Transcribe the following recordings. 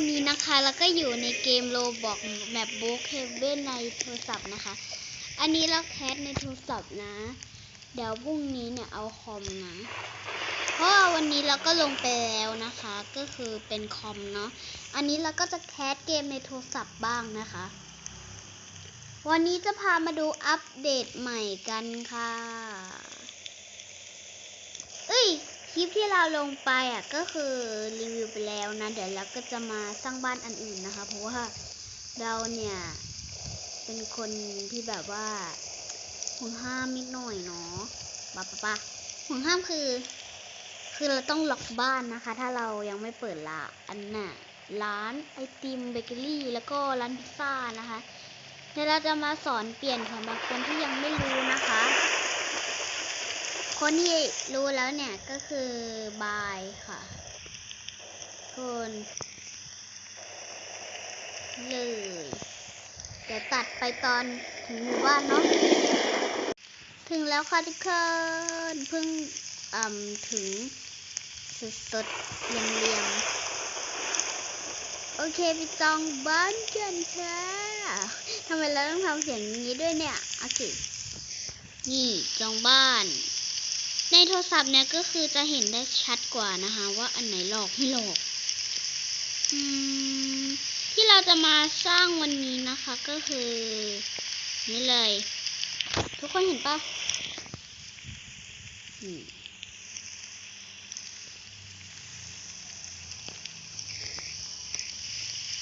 วันนี้นะคะเราก็อยู่ในเกมโลบอกแมปบุ๊กเฮเว่นในโทรศัพท์นะคะ อันนี้เราแคสในโทรศัพท์นะ เดี๋ยวพรุ่งนี้เนี่ยเอาคอมนะ เพราะว่าวันนี้เราก็ลงไปแล้วนะคะ ก็คือเป็นคอมเนาะ อันนี้เราก็จะแคสเกมในโทรศัพท์บ้างนะคะ วันนี้จะพามาดูอัปเดตใหม่กันค่ะ เอ้ย คลิปที่เราลงไปอะก็คือรีวิวไปแล้วนะ เดี๋ยวเราก็จะมาสร้างบ้านอันอื่นนะคะ เพราะว่าเราเนี่ย เป็นคนที่แบบว่าห่วงห้ามนิดหน่อยเนาะปะปะปะห่วงห้ามคือ คือเราต้องล็อกบ้านนะคะ ถ้าเรายังไม่เปิดละอันน่ะร้านไอติมเบเกอรี่ แล้วก็ร้านพิซซ่านะคะ เดี๋ยวเราจะมาสอนเปลี่ยนสำหรับคนที่ยังไม่รู้นะคะ คนที่รู้แล้วเนี่ยก็คือบายค่ะคนเลยเดี๋ยวตัดไปตอนถึงหมู่บ้านเนาะถึงแล้วค่ะทุกคนเพิ่งอ่ำถึงสดๆเรียมๆโอเคไปจองบ้านกันค่ะทำไมเราต้องทำเสียงนี้ด้วยเนี่ยโอเคนี่จองบ้าน โทรศัพท์เนี่ยก็คือจะเห็นได้ชัดกว่านะคะ ว่าอันไหนหลอกไม่หลอกอที่เราจะมาสร้างวันนี้นะคะก็คือ นี่เลย ทุกคนเห็นปะ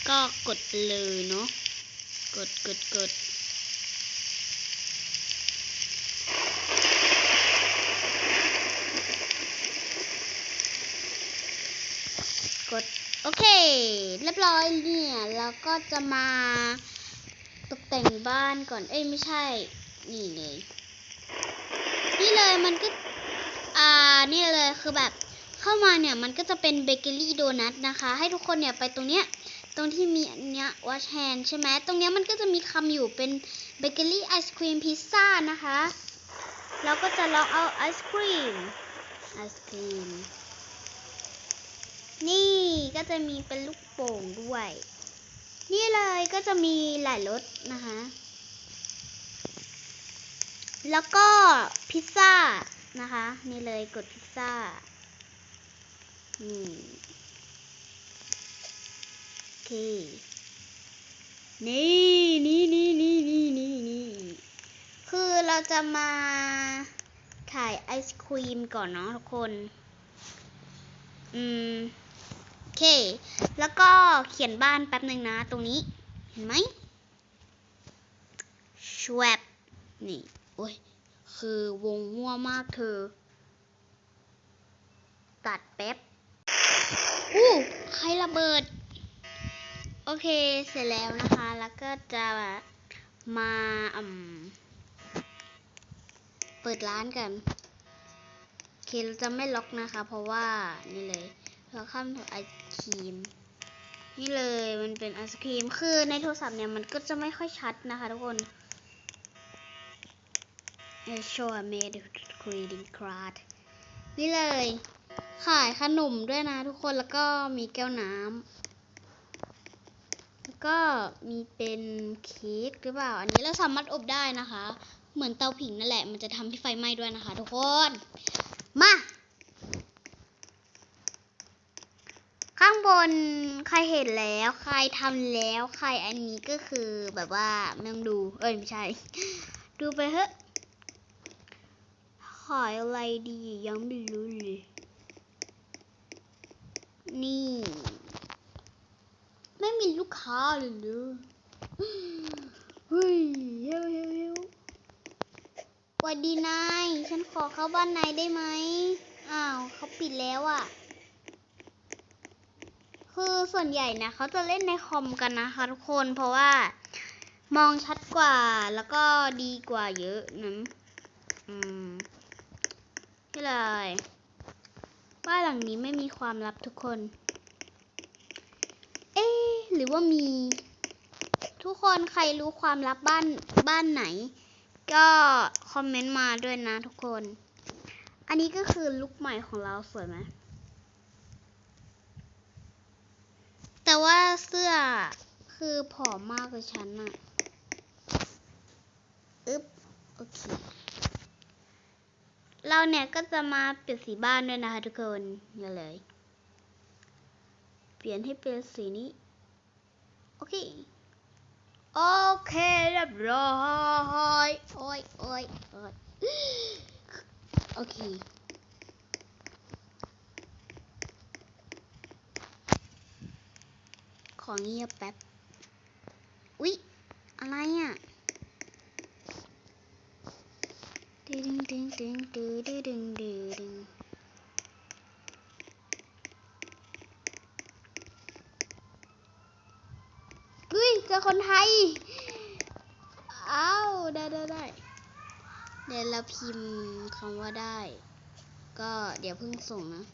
ก็กดเลยเนาะกดกดกด กดโอเค เร้อยเนี่ยเราก็จะมาตกแต่งบ้านก่อน เอ้ยไม่ใช่ นี่เลย นี่เลยมันก็ อ่า นี่เลยคือแบบเข้ามาเนี่ยมันก็จะเป็นเบเกอรี่โดนัทนะคะ ให้ทุกคนเนี่ยไปตรงเนี้ย ตรงที่มีอันเนี้ยวัชแฮนใช่ไหมตรงเนี้ยมันก็จะมีคำอยู่เป็นเบเกอรี่ไอศครีมพิซซ่านะคะเราก็จะลองเอาไอศครีมไอศครีมนี่ก็จะมีเป็นลูก โป่งด้วย นี่เลยก็จะมีหลายรสนะคะ แล้วก็พิซซ่านะคะ นี่เลยกดพิซซ่า นี่โอเค นี่นี่นี่นี่นี่นี่นี่คือเราจะมาขายไอศครีมก่อนเนาะทุกคน อืม เค แล้วก็เขียนบ้านแป๊บหนึ่งนะ ตรงนี้ เห็นไหมชวบนี่ โอ้ย คือวงมั่วมากเธอ ตัดแป๊บอู้ใครระเบิด โอเค เสร็จแล้วนะคะ แล้วก็จะมาอืมเปิดร้านกันโอเคเราจะไม่ล็อกนะคะ เพราะว่านี่เลยเราข้ามไอ ครีม นี่เลยมันเป็นไอศครีม คือในโทรศัพท์เนี่ยมันก็จะไม่ค่อยชัดนะคะทุกคน show a made greeting card นี่เลย ขายขนมด้วยนะทุกคนแล้วก็มีแก้วน้ำแล้วก็มีเป็นเค้กหรือเปล่า อันนี้เราสามารถอบได้นะคะ เหมือนเตาผิงนั่นแหละ มันจะทำให้ไฟไหม้ด้วยนะคะทุกคน มา ข้างบนใครเห็นแล้วใครทำแล้วใครอันนี้ก็คือแบบว่าไม่ต้องดู เอ้ยไม่ใช่ ดูไปเถอะขายอะไรดียังไม่รู้เลยนี่ ไม่มีลูกค้าเลยเหรอเฮ้ยเฮวเฮวเฮวสวัสดีนาย ฉันขอเข้าบ้านนายได้ไหม อ้าวเขาปิดแล้วอะ่ะ คือส่วนใหญ่นะเขาจะเล่นในคอมกันนะคะทุกคนเพราะว่ามองชัดกว่าแล้วก็ดีกว่าเยอะนะอืมนี่เลยบ้านหลังนี้ไม่มีความลับทุกคน เอ๊หรือว่ามี ทุกคนใครรู้ความลับบ้านบ้านไหน ก็คอมเมนต์มาด้วยนะทุกคน อันนี้ก็คือลุคใหม่ของเราสวยไหม แต่ ว่าเสื้อคือผอมมากเลยฉันอะอึ๊บโอเค เราเนี่ยก็จะมาเปลี่ยนสีบ้านด้วยนะคะทุกคนอย่าเลย เปลี่ยนให้เป็นสีนี้ โอเค โอเคเรียบร้อย โอ้ยโอ้ยโอ้ยโอเค ของเงียบแป๊บ อุ๊ย อะไรอะดึงดึงดึงดึงดึงดึงดึงดึงเฮ้ยเจอคนไทย อ้าว ได้ได้ได้เดี๋ยวเราพิมพ์คำว่าได้ ก็เดี๋ยวเพิ่งส่งนะ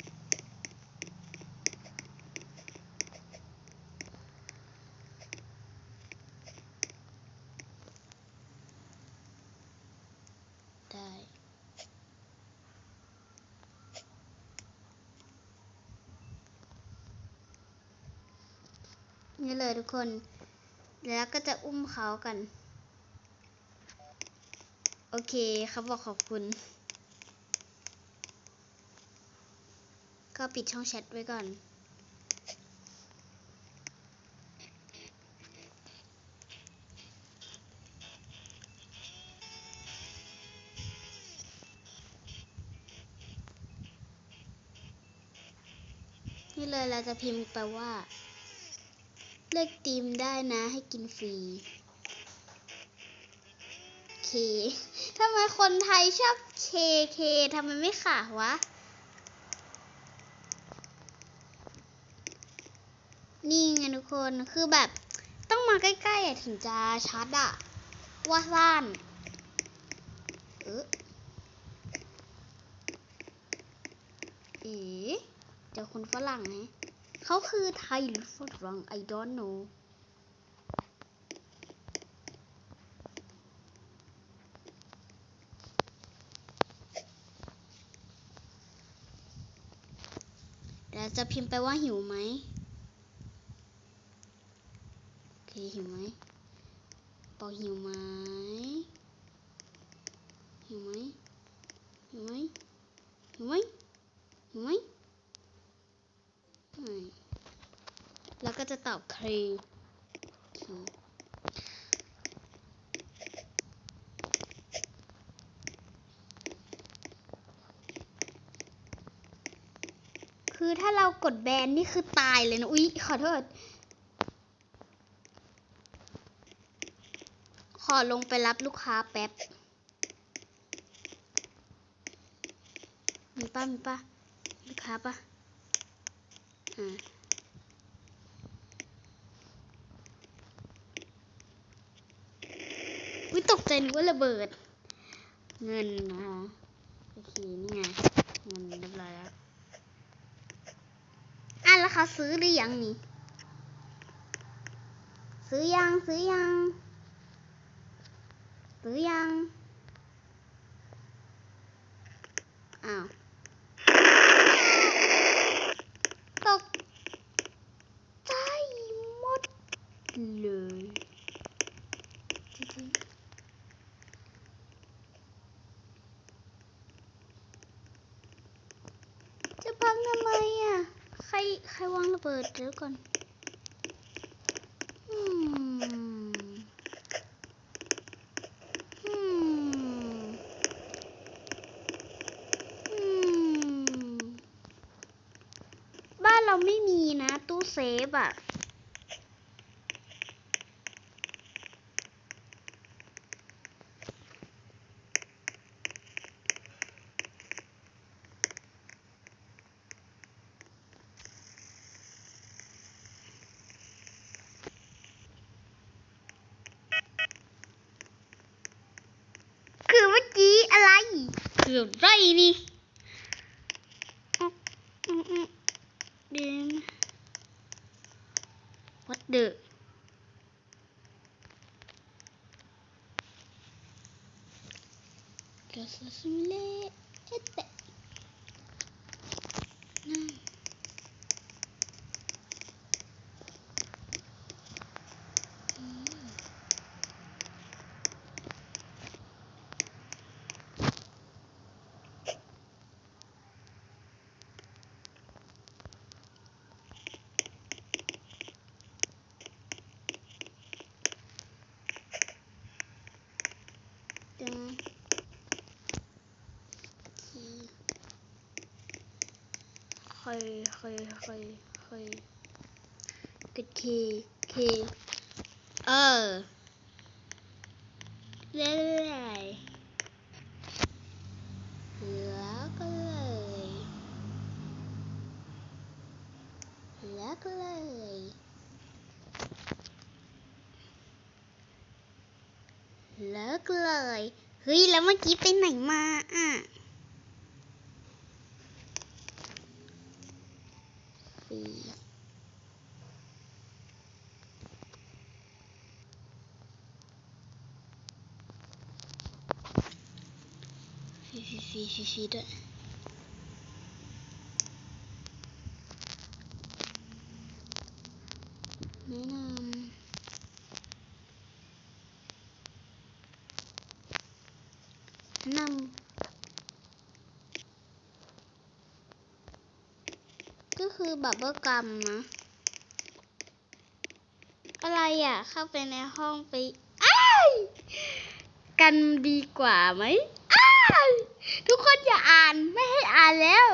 ได้ นี่เลยทุกคน แล้วก็จะอุ้มเขากัน โอเคเขาบอกขอบคุณ ก็ปิดช่องแชทไว้ก่อน นี่เลยเราจะพิมพ์ไปว่า เลือกตีมได้นะ ให้กินฟรีเคทำไมคนไทยชอบเคเคทำไมไม่ขาวะ นี่ไงทุกคนคือแบบต้องมาใกล้ๆถึงจะชัดอะว่าสั้นเออเอ๋เจอคนฝรั่งไง เขาคือไทยหรือฝรั่ง I don't know เราจะพิมพ์ไปว่าหิวไหมโอเคหิวไหมบอกหิวไหมหิวไหมหิวไหมหิวไหมหิวไหม ไม่แล้วก็จะตอบครีคือถ้าเรากดแบนนี่คือตายเลยนะ อุ๊ย ขอโทษ ขอลงไปรับลูกค้าแป๊บ มีป้ามีป้าลูกค้าปะอ่า วิตกใจนึกว่าระเบิด เงินนะคะโอเคนี่ไงเงินเรียบร้อยแล้วอะแล้วเขาซื้อหรือยังนี่ซื้อยังซื้อยังซื้อยังอ้าว ตกใจหมด เลยจริงจะพังทำไมอะ ใครใครวางระเบิดเดี๋ยวก่อน Granny. Then what the? Just assimilate it. ยเคยเคยเคยกดคีคีเออเรื่อยแล้วก็เลยแล้วก็เลยแล้วก็เลยเฮ้ยแล้วเมื่อกี้ไปไหนมาอะฟี ฟีฟีฟีฟรีด้วยแนะนำแนะนำก็คือบับเบิลกัมนะ อะไรอะ เข้าไปในห้องไป อ้าย กันดีกว่าไหม ทุกคนอย่าอ่านไม่ให้อ่านแล้ว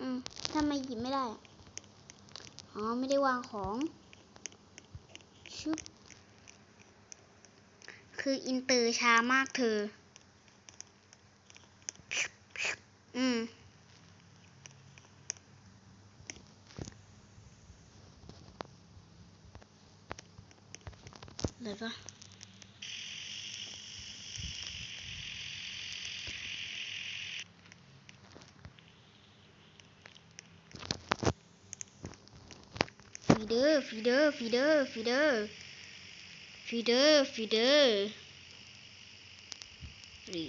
อืมทำไมหยิบไม่ได้อะอ๋อ ไม่ได้วางของชุบคืออินเตอร์ช้ามากเธอ อืมเลยปะฟีเดอ ร์ฟีเดอร์ฟีเดอร์ฟีเดอร์ฟีเดอร์ฟีเดอร์ฟี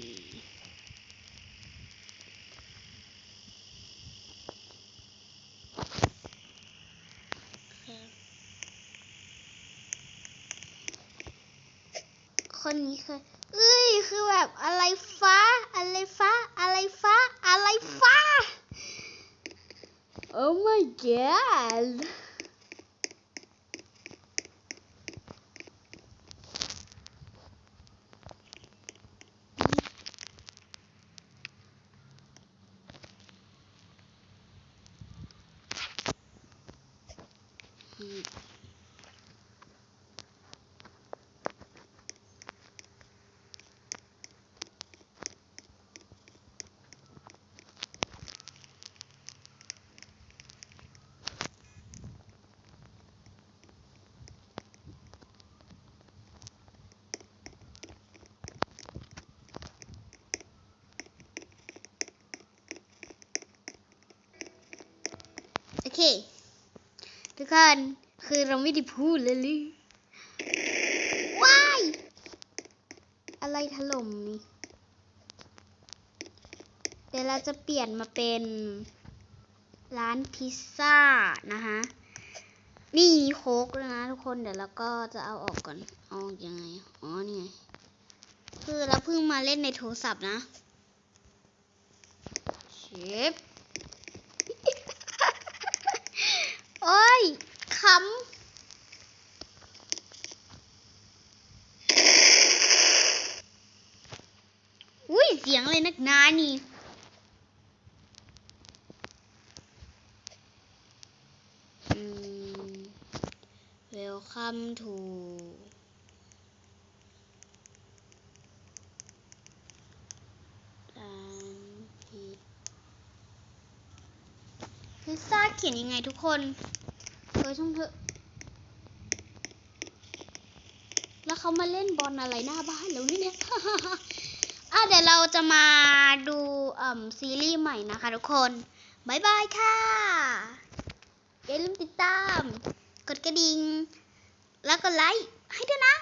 คนนี้คือเอ้ย คือแบบอะไรฟ้า อะไรฟ้า อะไรฟ้า อะไรฟ้า Oh my god อืมโอเค ทุกคนคือเราไม่ได้พูดเลยลิว้าย อะไรถล่มนี่ เดี๋ยวเราจะเปลี่ยนมาเป็นร้านพิซซ่านะคะนี่โคกแล้วยนะทุกคนเดี๋ยวเราก็จะเอาออกก่อนเอาออกยังไงอ๋อนี่ไงคือเราเพิ่งมาเล่นในโทรศัพท์นะเชฟ โอ้ย ขำอุ้ยเสียงอะไรนักหนานี่อืม welcome to ร้านพิพิซซ่าเขียนยังไงทุกคน อช่างเถอะ แล้วเขามาเล่นบอลอะไรหน้าบ้านแล้วเนี่ยอะเดี๋ยวเราจะมาดูซีรีส์ใหม่นะคะทุกคนบายบายค่ะ อย่าลืมติดตาม กดกระดิ่ง แล้วก็ไลค์ให้ด้วยนะ